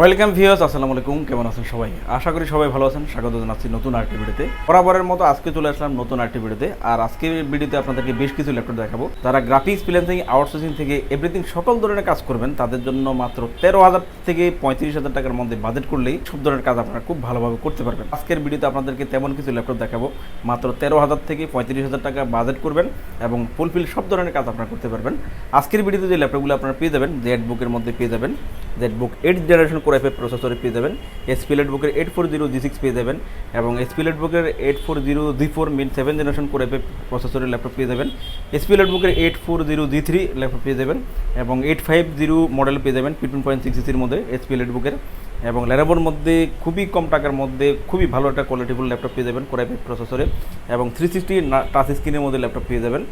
Welcome viewers, আসসালামু আলাইকুম। কেমন আছেন সবাই? আশা করি সবাই ভালো আছেন। স্বাগত জানাচ্ছি নতুন আরেকটি ভিডিওতে। বরাবরের মতো আজকে চলে আসলাম নতুন আরেকটি ভিডিওতে। আর আজকের ভিডিওতে আপনাদেরকে বেশ কিছু ল্যাপটপ দেখাবো। যারা গ্রাফিক্স ফ্রিল্যান্সিং আউটসোর্সিং থেকে এভরিথিং সকল ধরনের কাজ করবেন, তাদের জন্য মাত্র তেরো হাজার থেকে পঁয়ত্রিশ হাজার টাকার মধ্যে বাজেট করলেই সব ধরনের কাজ আপনারা খুব ভালোভাবে করতে পারবেন। আজকের ভিডিওতে আপনাদেরকে তেমন কিছু ল্যাপটপ দেখাবো। মাত্র তেরো হাজার থেকে পঁয়ত্রিশ হাজার টাকা বাজেট করবেন এবং ফুলফিল সব ধরনের কাজ আপনারা করতে পারবেন। আজকের ভিডিওতে যে ল্যাপটপগুলো আপনারা পেয়ে যাবেন জেড বুকের মধ্যে পেয়ে যাবেন Z book eight generation core F প্রসেসরে পেয়ে যাবেন এসপি লেট বুকের eight four zero G six পেয়ে যাবেন, এবং এসপি লেট বুকের eight four zero G four মিন সেভেন জেনারেশন কোর এফ প্রসেসরের ল্যাপটপ পেয়ে যাবেন এসপি লেট বুকের eight four zero G three laptop পেয়ে যাবেন, এবং এইট ফাইভ জিরো মডেল পেয়ে যাবেন ফিফটিন পয়েন্ট সিক্স সিসির মধ্যে এসপি লেট বুকের এবং ল্যারাবোর মধ্যে খুবই কম টাকার মধ্যে খুবই ভালো একটা কোয়ালিটিফুল ল্যাপটপ পেয়ে যাবেন কোর এফ প্রসেসরে এবং থ্রি সিক্সটি টাচ স্ক্রিনের মধ্যে ল্যাপটপ পেয়ে যাবেন।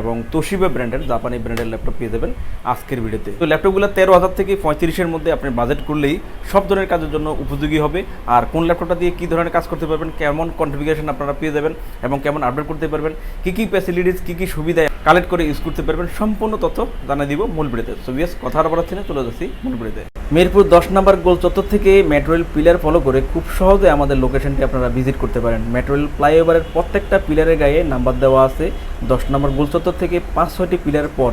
এবং তোশিবা ব্র্যান্ডের জাপানি ব্র্যান্ডের ল্যাপটপ পেয়ে যাবেন আজকের ভিডিওতে। তো ল্যাপটপগুলো তেরো হাজার থেকে পঁয়ত্রিশের মধ্যে আপনি বাজেট করলেই সব ধরনের কাজের জন্য উপযোগী হবে। আর কোন ল্যাপটপটা দিয়ে কী ধরনের কাজ করতে পারবেন, কেমন কনফিগারেশন আপনারা পেয়ে যাবেন এবং কেমন আপডেট করতে পারবেন, কী কী ফ্যাসিলিটিস কী কী সুবিধা কালেক্ট করে ইউজ করতে পারবেন। সম্পূর্ণ তথ্য জানা দিব মূল বিড়িতে সো বিএস কথা আর বলার না চলে যাচ্ছি মূল বিড়িতে মিরপুর দশ নম্বর গোল চত্বর থেকে মেট্রোয়েল পিলার ফলো করে খুব সহজে আমাদের লোকেশনটি আপনারা ভিজিট করতে পারেন। মেট্রোয়েল ফ্লাইওভারের প্রত্যেকটা পিলারের গায়ে নাম্বার দেওয়া আছে। দশ নম্বর গোল চত্বর থেকে পাঁচ ছয়টি পিলার পর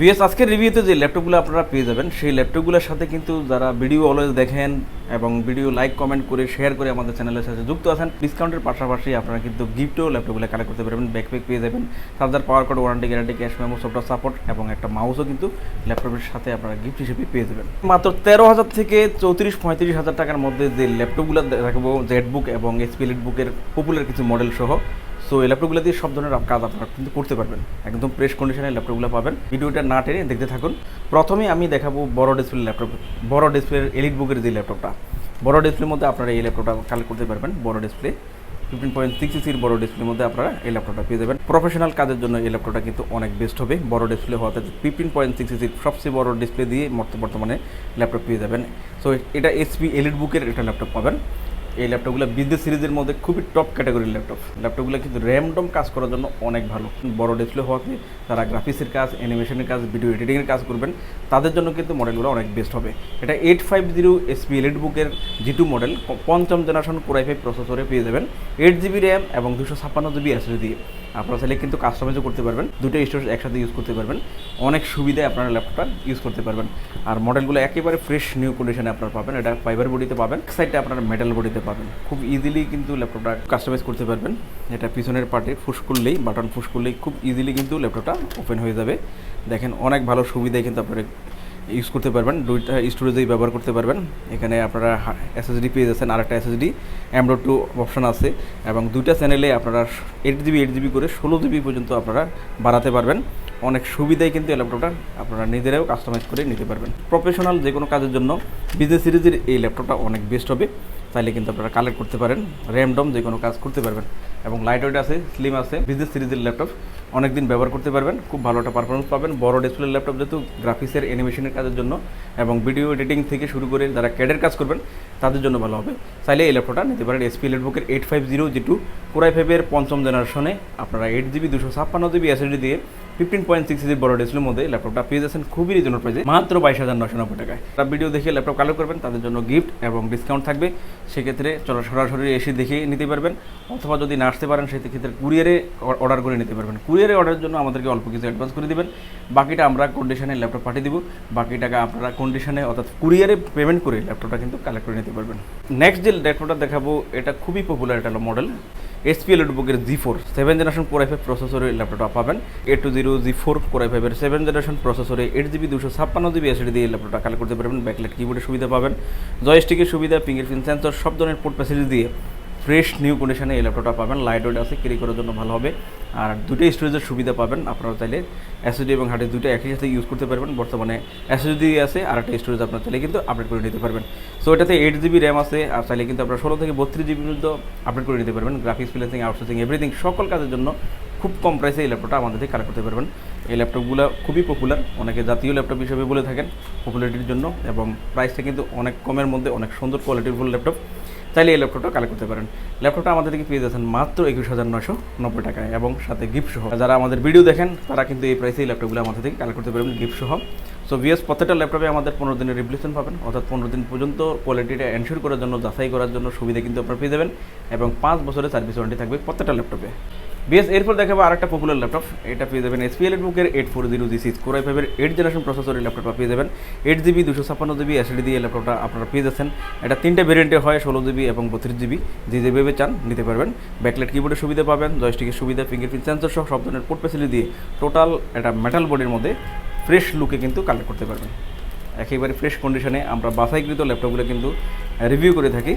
বিএস আজকের রিভিউতে যে ল্যাপটপগুলো আপনারা পেয়ে যাবেন, সেই ল্যাপটপগুলোর সাথে কিন্তু যারা ভিডিও অলওয়েজ দেখেন এবং ভিডিও লাইক কমেন্ট করে শেয়ার করে আমাদের চ্যানেলের সাথে যুক্ত আছেন ডিসকাউন্টের পাশাপাশি আপনারা কিন্তু গিফটও ল্যাপটপগুলো কালেক্ট করতে পারবেন ব্যাকপ্যাক পেয়ে যাবেন charger power cord warranty guarantee cash memo software support এবং একটা মাউসও কিন্তু ল্যাপটপের সাথে আপনারা গিফট হিসেবে পেয়ে যাবেন। মাত্র তেরো হাজার থেকে চৌত্রিশ, পঁয়ত্রিশ হাজার টাকার মধ্যে যে ল্যাপটপগুলো দেখাবো জেড বুক এবং এসপিএলিট বুকের পপুলার কিছু মডেল সহ সো এই ল্যাপটপগুলো দিয়ে সব ধরনের কাজ আপনারা কিন্তু করতে পারবেন। একদম প্রেস কন্ডিশনের ল্যাপটপগুলো পাবেন। ভিডিওটা না টেনে দেখতে থাকুন। প্রথমে আমি দেখাবো বড় ডিসপ্লে ল্যাপটপ বড় ডিসপ্লের এলিট বুকের যে ল্যাপটপটা বড় ডিসপ্লের মধ্যে আপনারা এই ল্যাপটপটা কালেক্ট করতে পারবেন, বড় ডিসপ্লে ফিফটিন পয়েন্ট সিক্স সিসির বড় ডিসপ্লের মধ্যে আপনারা এই ল্যাপটপটা পেয়ে যাবেন। প্রফেশনাল কাজের জন্য এই ল্যাপটপটা কিন্তু অনেক বেস্ট হবে। বড় ডিসপ্লে হওয়াতে ফিফটিন পয়েন্ট সিক্স সিসির সবচেয়ে বড় ডিসপ্লে দিয়ে বর্ত- বর্তমানে ল্যাপটপ পেয়ে যাবেন। সো এটা এসপি এলিট বুকের একটা ল্যাপটপ পাবেন। এই ল্যাপটপগুলো বিদ্যুৎ সিরিজের মধ্যে খুবই টপ ক্যাটাগরির ল্যাপটপ ল্যাপটপগুলো কিন্তু র্যামডম কাজ করার জন্য অনেক ভালো। বড় ডিসপ্লে হওয়াতে তারা গ্রাফিক্সের কাজ অ্যানিমেশনের কাজ ভিডিও এডিটিংয়ের কাজ করবেন। তাদের জন্য কিন্তু মডেলগুলো অনেক বেস্ট হবে। এটা eight five zero HP elite বুকের জি টু মডেল পঞ্চম জেনারেশন কোরাই ফাইভ প্রসেসরে পেয়ে যাবেন। এইট জিবি র্যাম এবং দুশো ছাপ্পান্ন জিবি এসএসডি দিয়ে। আপনারা চাইলে কিন্তু কাস্টমাইজও করতে পারবেন। দুটো স্টোরেজ একসাথে ইউজ করতে পারবেন। অনেক সুবিধায় আপনারা ল্যাপটপটা ইউজ করতে পারবেন। আর মডেলগুলো একেবারে ফ্রেশ নিউ কন্ডিশনে আপনারা পাবেন। এটা ফাইবার বডিতে পাবেন। সাইডে আপনারা মেটাল বডিতে পাবেন। খুব ইজিলি কিন্তু ল্যাপটপটা কাস্টমাইজ করতে পারবেন। এটা পিছনের পার্টে ফুস করলেই বাটন ফুস করলেই খুব ইজিলি কিন্তু ল্যাপটপটা ওপেন হয়ে যাবে। দেখেন অনেক ভালো সুবিধায় কিন্তু আপনারা ইউজ করতে পারবেন। দুইটা স্টোরেজেই ব্যবহার করতে পারবেন। এখানে আপনারা এসএসডি পেয়ে যাচ্ছেন। আর একটা এসএসডি অ্যামডো টু অপশন আছে। এবং দুইটা চ্যানেলে আপনারা এইট জিবি এইট জিবি করে ষোলো জিবি পর্যন্ত আপনারা বাড়াতে পারবেন। অনেক সুবিধাই কিন্তু এই ল্যাপটপটা আপনারা নিজেরাও কাস্টমাইজ করে নিতে পারবেন। প্রফেশনাল যে কোনো কাজের জন্য বিজনেস সিরিজের এই ল্যাপটপটা অনেক বেস্ট হবে। চাইলে কিন্তু আপনারা কালেক্ট করতে পারেন। র্যামডম যে কোনো কাজ করতে পারবেন। এবং লাইট ওয়েট আছে স্লিম আছে বিজনেস সিরিজের ল্যাপটপ অনেক দিন ব্যবহার করতে পারবেন, খুব ভালো একটা পারফরমেন্স পাবেন। বড় ডিসপ্লে ল্যাপটপ যেহেতু গ্রাফিক্সের অ্যানিমেশনের কাজের জন্য এবং ভিডিও এডিটিং থেকে শুরু করে যারা ক্যাডের কাজ করবেন, তাদের জন্য ভালো হবে। চাইলে এই ল্যাপটপটা নিতে পারেন HP লেটবুকের eight five zero G two core i ফাইভের পঞ্চম জেনারেশনে আপনারা এইট জিবি দুশো ছাপ্পান্ন জিবি এসএসডি দিয়ে ফিফটিন পয়েন্ট সিক্স জিবি বড় ডিসপ্লের মধ্যে ল্যাপটপটা পেয়ে যাচ্ছেন খুবই রিজনেবল প্রাইসে মাত্র বাইশ হাজার নশো নব্বই টাকায়। তারা ভিডিও দেখে ল্যাপটপ কালেক্ট করবেন, তাদের জন্য গিফট এবং ডিসকাউন্ট থাকবে। সেক্ষেত্রে চলো সরাসরি এসে দেখে নিতে পারবেন, অথবা যদি না আসতে পারেন, সেক্ষেত্রে কুরিয়ারে অর্ডার করে নিতে পারবেন। কুরিয়ারে অর্ডারের জন্য আমাদেরকে অল্প কিছু অ্যাডভান্স করে দিবেন। বাকিটা আমরা কন্ডিশনে ল্যাপটপ পাঠিয়ে দিব। বাকি টাকা আপনারা কন্ডিশনে অর্থাৎ কুরিয়ারে পেমেন্ট করে ল্যাপটপটা কিন্তু কালেক্ট করে নিতে পারবেন। নেক্সট যে ল্যাপটপটা দেখাবো, এটা খুবই পপুলার একটা মডেল এসপিএল নোটবুকের G four seven generation core five প্রসেসরে ল্যাপটপটা পাবেন। A two zero G four core ফাইভের সেভেন জেনারেশন প্রসেসরে এইট জিবি দুশো ছাপ্পান্ন জিবি এসডি দিয়ে ল্যাপটপটা কালেক্ট করতে পারবেন। ব্যাকলাইট কিবোর্ডের সুবিধা পাবেন। জয়স্টিকের সুবিধা ফিঙ্গারপ্রিন্ট সেন্সর সব ধরনের পোর্ট প্যাসেজ দিয়ে ফ্রেশ নিউ কন্ডিশনে এই ল্যাপটপটা পাবেন। লাইট ওয়েট আছে ক্যারি করার জন্য ভালো হবে। আর দুটোই স্টোরেজের সুবিধা পাবেন। আপনারা চাইলে এসএসডি এবং হার্ড দুটো একই সাথে ইউজ করতে পারবেন। বর্তমানে এসএসডি আছে, আর একটা স্টোরেজ আপনার চাইলে কিন্তু আপডেট করে নিতে পারবেন। সো এটাতে এইট জিবি র্যাম আছে, আর চাইলে কিন্তু আপনারা ষোলো থেকে বত্রিশ জিবি পর্যন্ত আপডেট করে নিতে পারবেন। গ্রাফিক্স ফিলেন্সিং আউটসোর্সিং এভরিথিং সকল কাজের জন্য খুব কম প্রাইসে এই ল্যাপটপটা আমাদের থেকে কালেক্ট করতে পারবেন। এই ল্যাপটপগুলো খুবই পপুলার অনেকে জাতীয় ল্যাপটপ হিসেবে বলে থাকেন পপুলারিটির জন্য এবং প্রাইসটা কিন্তু অনেক কমের মধ্যে, অনেক সুন্দর কোয়ালিটির ফুল ল্যাপটপ চাইলে এই ল্যাপটপটা কালেক্ট করতে পারেন। ল্যাপটপটা আমাদের থেকে পেয়ে যাচ্ছেন মাত্র একুশ হাজার নশো নব্বই টাকায় এবং সাথে গিফট সহ। যারা আমাদের ভিডিও দেখেন, তারা কিন্তু এই প্রাইসে এই ল্যাপটপগুলো আমাদের থেকে কালেক্ট করতে পারবেন গিফট সহ। সো বিএস প্রত্যেকটা ল্যাপটপে আমাদের পনেরো দিনের রিপ্লেসমেন্ট পাবেন। অর্থাৎ পনেরো দিন পর্যন্ত কোয়ালিটিটা এনশিওর করার জন্য, যাচাই করার জন্য সুবিধা কিন্তু আপনারা পেয়ে যাবেন। এবং পাঁচ বছরের সার্ভিস ওয়ারেন্টি থাকবে প্রত্যেকটা ল্যাপটপে বিএস, এরপর দেখাবো আরেকটা পপুলার ল্যাপটপ এটা পেয়ে যাবেন এসপিএল বুকের eight four zero G six core i ফাইভের এইট জেনারেশন প্রসেসরের ল্যাপটপটা পেয়ে যাবেন। এইট জিবি দুশো ছাপ্পান্ন জিবি এসডি দিয়ে ল্যাপটপটা আপনারা পেয়ে যাচ্ছেন। এটা তিনটে ভেরিয়েন্টে হয়, ষোলো জিবি এবং বত্রিশ জিবি যে যেভাবে চান নিতে পারবেন। ব্যাকলেট কিবোর্ডের সুবিধা পাবেন জয়স্টিকের সুবিধা ফিঙ্গারপ্রিন্ট সেন্সর সহ সব ধরনের পোর্ট ফেসিলিটি দিয়ে টোটাল এটা মেটাল বডির মধ্যে ফ্রেশ লুকে কিন্তু কালেক্ট করতে পারবেন। একেবারে ফ্রেশ কন্ডিশনে আমরা বাছাইকৃত ল্যাপটপগুলো কিন্তু রিভিউ করে থাকি।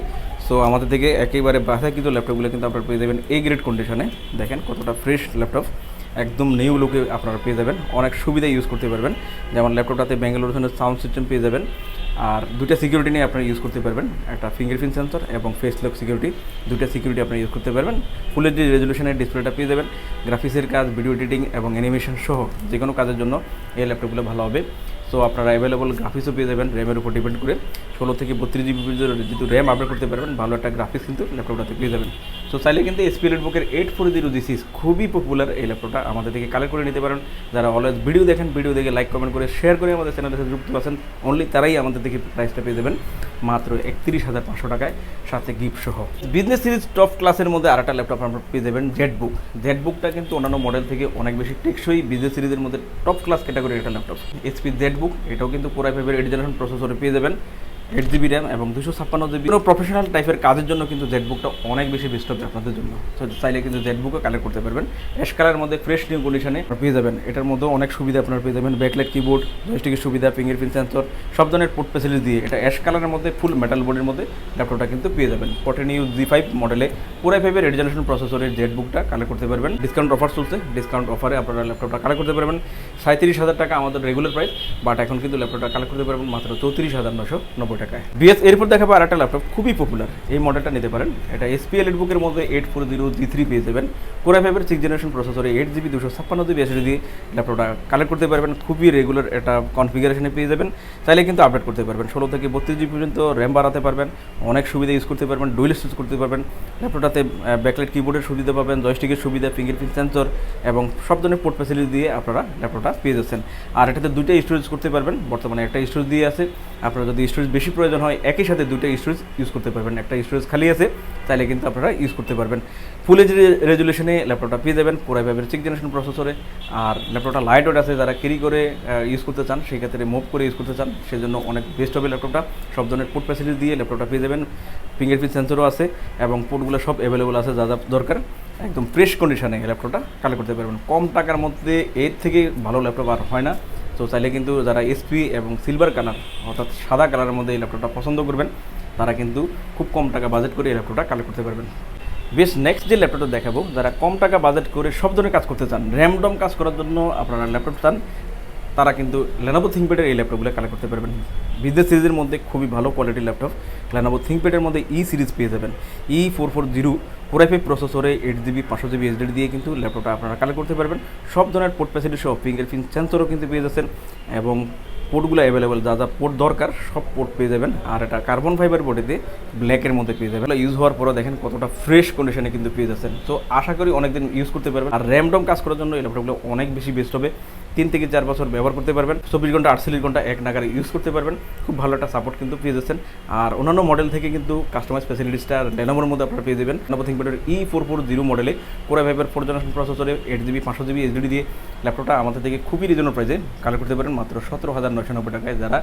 সো আমাদের থেকে একেবারে বাসায় কিন্তু ল্যাপটপগুলো কিন্তু আপনারা পেয়ে যাবেন এই গ্রেড কন্ডিশনে দেখেন কতটা ফ্রেশ ল্যাপটপ একদম নিউ লুকে আপনারা পেয়ে যাবেন। অনেক সুবিধা ইউজ করতে পারবেন। যেমন ল্যাপটপটাতে ব্যাঙ্গালোর সাউন্ড সিস্টেম পেয়ে যাবেন। আর দুটা সিকিউরিটি নিয়ে আপনারা ইউজ করতে পারবেন। একটা ফিঙ্গারপ্রিন্ট সেন্সর এবং ফেস লক সিকিউরিটি দুটা সিকিউরিটি আপনারা ইউজ করতে পারবেন। ফুল এইচডি রেজলিউশনের ডিসপ্লেটা পেয়ে যাবেন। গ্রাফিক্সের কাজ ভিডিও এডিটিং এবং অ্যানিমেশন সহ যে কোনো কাজের জন্য এই ল্যাপটপগুলো ভালো হবে। সো আপনারা অ্যাভেলেবল গ্রাফিক্সও পেয়ে যাবেন। র্যামের উপর ডিপেন্ড করে। ষোলো থেকে বত্রিশ জিবি যেহেতু র্যাম আপডেট করতে পারবেন, ভালো একটা গ্রাফিক্স কিন্তু ল্যাপটপটাতে পেয়ে যাবেন। সো চাইলে কিন্তু এসপিএল বুকের এইট ফোর জিরো দিসিস খুবই পপুলার এই ল্যাপটপটা আমাদের থেকে কালেক্ট করে নিতে পারেন। যারা অলওয়েজ ভিডিও দেখেন ভিডিও দেখে লাইক কমেন্ট করে শেয়ার করে আমাদের চ্যানেলের সাথে যুক্ত আছেন অনলি তারাই আমাদের থেকে প্রাইসটা পেয়ে যাবেন মাত্র একত্রিশ হাজার পাঁচশো টাকায়, সাথে গিফট সহ। বিজনেস সিরিজ টপ ক্লাসের মধ্যে আরেকটা ল্যাপটপ আপনারা পেয়ে যাবেন জেড বুক জেড বুকটা কিন্তু অন্যান্য মডেল থেকে অনেক বেশি টেকসই বিজনেস সিরিজের মধ্যে টপ ক্লাস ক্যাটাগরির একটা ল্যাপটপ এইচপি জেড বুক এটাও কিন্তু কোরাই ফাইভের এইট জেনারেশন প্রসেসরে পেয়ে যাবেন। এইট জিবি র্যাম এবং দুশো ছাপ্পান্ন জিবি কোনো প্রফেশনাল টাইপের কাজের জন্য কিন্তু জেড বুকটা অনেক বেশি বেস্ট হবে আপনাদের জন্য। তো চাইলে কিন্তু জেড বুকও কালেক্ট করতে পারবেন। অ্যাশ কালারের মধ্যে ফ্রেশ নিউ কন্ডিশনে পেয়ে যাবেন। এটার মধ্যেও অনেক সুবিধা আপনারা পেয়ে যাবেন। ব্যাকলাইট কিবোর্ড জয়স্টিকের সুবিধা ফিঙ্গারপ্রিন্ট সেন্সর সব ধরনের পোর্ট ফেসিলিটি দিয়ে। এটা অ্যাশ কালারের মধ্যে ফুল মেটাল বোর্ডের মধ্যে ল্যাপটপটা কিন্তু পেয়ে যাবেন। পটেন ইউ জি ফাইভ মডেলে পুরাই ফাইভের জেনারেশন প্রসেসরের জেড বুকটা কালেক্ট করতে পারবেন। ডিসকাউন্ট অফার চলছে। ডিসকাউন্ট অফারে আপনারা ল্যাপটপটা কালেক্ট করতে পারবেন। সাঁত্রিশ হাজার টাকা আমাদের রেগুলার প্রাইস বাট এখন কিন্তু ল্যাপটপটা কালেক্ট করতে পারবেন মাত্র চৌত্রিশ হাজার নশো নব্বই টাকায়। বিএস এরপর দেখাবো আর একটা ল্যাপটপ খুবই পপুলার এই মডেলটা নিতে পারেন। এটা এসপিএল বুকের মধ্যে eight four zero G three পেয়ে যাবেন। কোরাই ফাইভের সিক্স জেনারেশন প্রসেসরে এইট জিবি দুশো ছাপ্পান্ন জিবি এসএসডি দিয়ে ল্যাপটপটা কালেক্ট করতে পারবেন। খুবই রেগুলার একটা কনফিগারেশনে পেয়ে যাবেন। চাইলে কিন্তু আপডেট করতে পারবেন। ষোলো থেকে বত্রিশ জিবি পর্যন্ত র্যাম বাড়াতে পারবেন। অনেক সুবিধা ইউজ করতে পারবেন। ডুয়েল ইউজ করতে পারবেন। ল্যাপটপটাতে ব্যাকলাইট কিবোর্ডের সুবিধা পাবেন। জয়স্টিকের সুবিধা ফিঙ্গারপ্রিন্ট সেন্সর এবং সব ধরনের পোর্ট ফ্যাসিলিটি দিয়ে আপনারা ল্যাপটপটা পেয়ে যাচ্ছেন। আর এটাতে দুইটা স্টোরেজ করতে পারবেন। বর্তমানে একটা স্টোরেজ দিয়ে আছে। আপনারা যদি স্টোরেজ বেশি প্রয়োজন হয়, একই সাথে দুইটা স্টোরেজ ইউজ করতে পারবেন। একটা স্টোরেজ খালি আছে তাহলে কিন্তু আপনারা ইউজ করতে পারবেন। ফুল এইচ রেজুলেশনে ল্যাপটপটা পেয়ে যাবেন পুরাই ভাবের সিক্স জেনারেশন প্রসেসরে আর ল্যাপটপটা লাইট ওয়েট আছে, যারা ক্যারি করে ইউজ করতে চান, সেই ক্ষেত্রে মুভ করে ইউজ করতে চান, সেজন্য অনেক বেস্ট হবে ল্যাপটপটা সব ধরনের পোর্ট ফ্যাসিলিটি দিয়ে ল্যাপটপটা পেয়ে যাবেন। ফিঙ্গারপ্রিন্ট সেন্সরও আছে, এবং পোর্টগুলো সব অ্যাভেলেবল আছে, যা যা দরকার। একদম ফ্রেশ কন্ডিশনে ল্যাপটপটা কালেক্ট করতে পারবেন। কম টাকার মধ্যে এর থেকে ভালো ল্যাপটপ আর হয় না। তো চাইলে কিন্তু যারা এসপি এবং সিলভার কালার অর্থাৎ সাদা কালারের মধ্যে এই ল্যাপটপটা পছন্দ করবেন, তারা কিন্তু খুব কম টাকা বাজেট করে এই ল্যাপটপটা কালেক্ট করতে পারবেন। বেশ নেক্সট যে ল্যাপটপটা দেখাবো, যারা কম টাকা বাজেট করে সব ধরনের কাজ করতে চান র্যামডম কাজ করার জন্য আপনারা ল্যাপটপ চান তারা কিন্তু লেনোভো থিঙ্কপ্যাডের এই ল্যাপটপগুলো কালেক্ট করতে পারবেন। বিজনেস সিরিজের মধ্যে খুবই ভালো কোয়ালিটির ল্যাপটপ লেনোভো থিঙ্কপ্যাডের মধ্যে ই সিরিজ পেয়ে যাবেন। E four four zero four five প্রসেসরে এইট জিবি পাঁচশো জিবি এইচডি দিয়ে কিন্তু ল্যাপটপটা আপনারা কালেক্ট করতে পারবেন। সব ধরনের পোর্ট ফ্যাসিলিটি সহ ফিঙ্গারপ্রিন্ট সেন্সরও কিন্তু পেয়ে যাচ্ছেন এবং পোর্টগুলো অ্যাভেলেবেল যা যা পোর্ট দরকার, সব পোর্ট পেয়ে যাবেন। আর এটা কার্বন ফাইবার বডিতে ব্ল্যাকের মধ্যে পেয়ে যাবেন। ইউজ হওয়ার পরে দেখেন কতটা ফ্রেশ কন্ডিশনে কিন্তু পেয়ে যাচ্ছেন। তো আশা করি অনেকদিন ইউজ করতে পারবেন। আর র্যামডম কাজ করার জন্য এই ল্যাপটপগুলো অনেক বেশি বেস্ট হবে। তিন থেকে চার বছর ব্যবহার করতে পারবেন। চব্বিশ ঘণ্টা, আটচল্লিশ ঘণ্টা, এক নাগারে ইউজ করতে পারবেন। খুব ভালো একটা সাপোর্ট কিন্তু পেয়ে যাচ্ছেন। আর অন্যান্য মডেল থেকে কিন্তু কাস্টমাইজ ফ্যাসিলিটিসটা লেনোভোর মধ্যে আপনারা পেয়ে যাবেন। লেনোভো থিঙ্কপ্যাডের ই ফোর ফোর জিরো মডেলে কোরা ফাইভের ফোর জেনারেশন প্রসেসরে এইট জিবি পাঁচশো জিবি এইচডি দিয়ে ল্যাপটপটা আমাদের থেকে খুবই রিজনেবল প্রাইসে কালেক্ট করতে পারেন। মাত্র সতেরো হাজার নয়শো নব্বই টাকায় যারা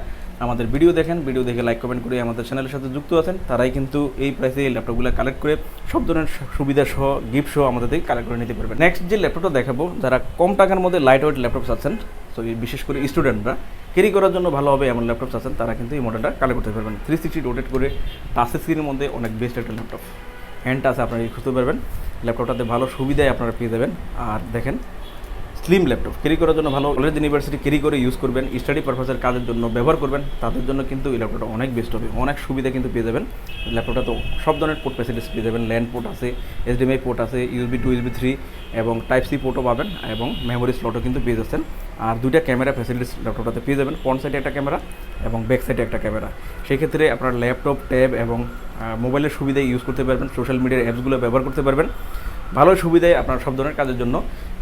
আমাদের ভিডিও দেখেন ভিডিও দেখে লাইক কমেন্ট করে আমাদের চ্যানেলের সাথে যুক্ত আছেন, তারাই কিন্তু এই প্রাইসে এই ল্যাপটপগুলো কালেক্ট করে সব ধরনের সুবিধা সহ গিফট সহ আমাদের থেকে কালেক্ট করে নিতে পারবেন। নেক্সট যে ল্যাপটপটা দেখাবো, যারা কম টাকার মধ্যে লাইট ওয়েট ল্যাপটপ আছেন। তো বিশেষ করে স্টুডেন্টরা ক্যারি করার জন্য ভালো হবে এমন ল্যাপটপ আছেন, তারা কিন্তু এই মডেলটা কালেক্ট করতে পারবেন। থ্রি সিক্সটি রোটেট করে টাচ স্ক্রিনের মধ্যে অনেক বেস্ট একটা ল্যাপটপ হ্যান্ড টাচ আপনারা ইউজ করতে পারবেন। ল্যাপটপটাতে ভালো সুবিধায় আপনারা পেয়ে যাবেন। আর দেখেন স্লিম ল্যাপটপ, ক্যারি করার জন্য ভালো। কলেজ ইউনিভার্সিটি ক্যারি করে ইউজ করবেন স্টাডি পারপাসের কাজের জন্য ব্যবহার করবেন, তাদের জন্য কিন্তু এই ল্যাপটপটা অনেক বেস্ট হবে, অনেক সুবিধা কিন্তু পেয়ে যাবেন। ল্যাপটপটা তো সব ধরনের পোর্ট ফ্যাসিলিটিস পেয়ে যাবেন ল্যান্ড পোর্ট আছে এইচডিএমআই পোর্ট আছে ইউএসবি টু ইউএসবি থ্রি এবং টাইপ সি পোর্টও পাবেন এবং মেমোরি স্লটও কিন্তু পেয়ে যাচ্ছেন। আর দুইটা ক্যামেরা ফ্যাসিলিটিস ল্যাপটপটাতে পেয়ে যাবেন ফ্রন্ট সাইডে একটা ক্যামেরা এবং ব্যাক সাইডে একটা ক্যামেরা সেক্ষেত্রে আপনার ল্যাপটপ ট্যাব এবং মোবাইলের সুবিধা ইউজ করতে পারবেন সোশ্যাল মিডিয়ার অ্যাপসগুলো ব্যবহার করতে পারবেন। ভালো সুবিধায় আপনার সব ধরনের কাজের জন্য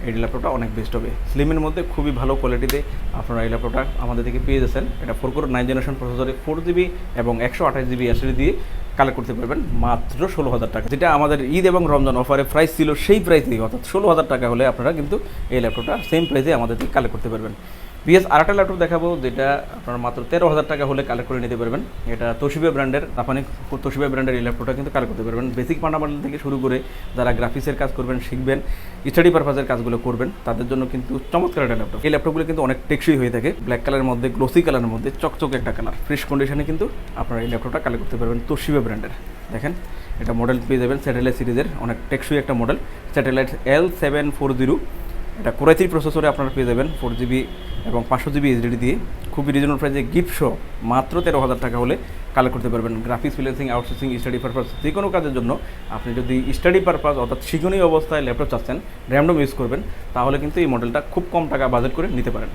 এই ল্যাপটপটা অনেক বেস্ট হবে। স্লিমের মধ্যে খুবই ভালো কোয়ালিটিতে আপনারা এই ল্যাপটপটা আমাদের থেকে পেয়ে যাচ্ছেন। এটা ফোর কোর নাইন জেনারেশন প্রসেসরে ফোর জিবি এবং একশো আঠাশ জিবি এসএসডি দিয়ে কালেক্ট করতে পারবেন মাত্র ষোলো হাজার টাকা। যেটা আমাদের ঈদ এবং রমজান অফারে প্রাইস ছিল সেই প্রাইসেই অর্থাৎ ষোলো হাজার টাকা হলে আপনারা কিন্তু এই ল্যাপটপটা সেম প্রাইসে আমাদের থেকে কালেক্ট করতে পারবেন। বিএস আরেকটা ল্যাপটপ দেখাবো, যেটা আপনার মাত্র তেরো হাজার টাকা হলে কালেক্ট করে নিতে পারবেন। এটা তোশিবা ব্র্যান্ডের জাপানি তোশিবা ব্র্যান্ডের এই ল্যাপটপটা কিন্তু কালেক্ট করতে পারবেন। বেসিক ফান্ডামেন্টাল থেকে শুরু করে যারা গ্রাফিক্সের কাজ করবেন, শিখবেন স্টাডি পারপাসের কাজগুলো করবেন, তাদের জন্য কিন্তু চমৎকার একটা ল্যাপটপ এই ল্যাপটপগুলো কিন্তু অনেক টেকসই হয়ে থাকে। ব্ল্যাক কালারের মধ্যে গ্লোসি কালারের মধ্যে, চকচক একটা কালার ফ্রেশ কন্ডিশনে কিন্তু আপনারা এই ল্যাপটপটা কালেক্ট করতে পারবেন তোশিবা ব্র্যান্ডের দেখেন, এটা মডেল পেয়ে যাবেন স্যাটেলাইট সিরিজের অনেক টেকসই একটা model satellite L seven four zero এটা কোরাই থ্রি প্রসেসরে আপনারা পেয়ে যাবেন। ফোর জিবি এবং পাঁচশো জিবি এইচডি দিয়ে খুবই রিজনেবল প্রাইসে গিফট শো মাত্র তেরো হাজার টাকা হলে কালেক্ট করতে পারবেন। Graphics freelancing outsourcing study purpose যে কোনো কাজের জন্য আপনি যদি স্টাডি পারপাস অর্থাৎ শিগুনি অবস্থায় ল্যাপটপ চাচ্ছেন র্যান্ডম ইউজ করবেন, তাহলে কিন্তু এই মডেলটা খুব কম টাকা বাজেট করে নিতে পারেন।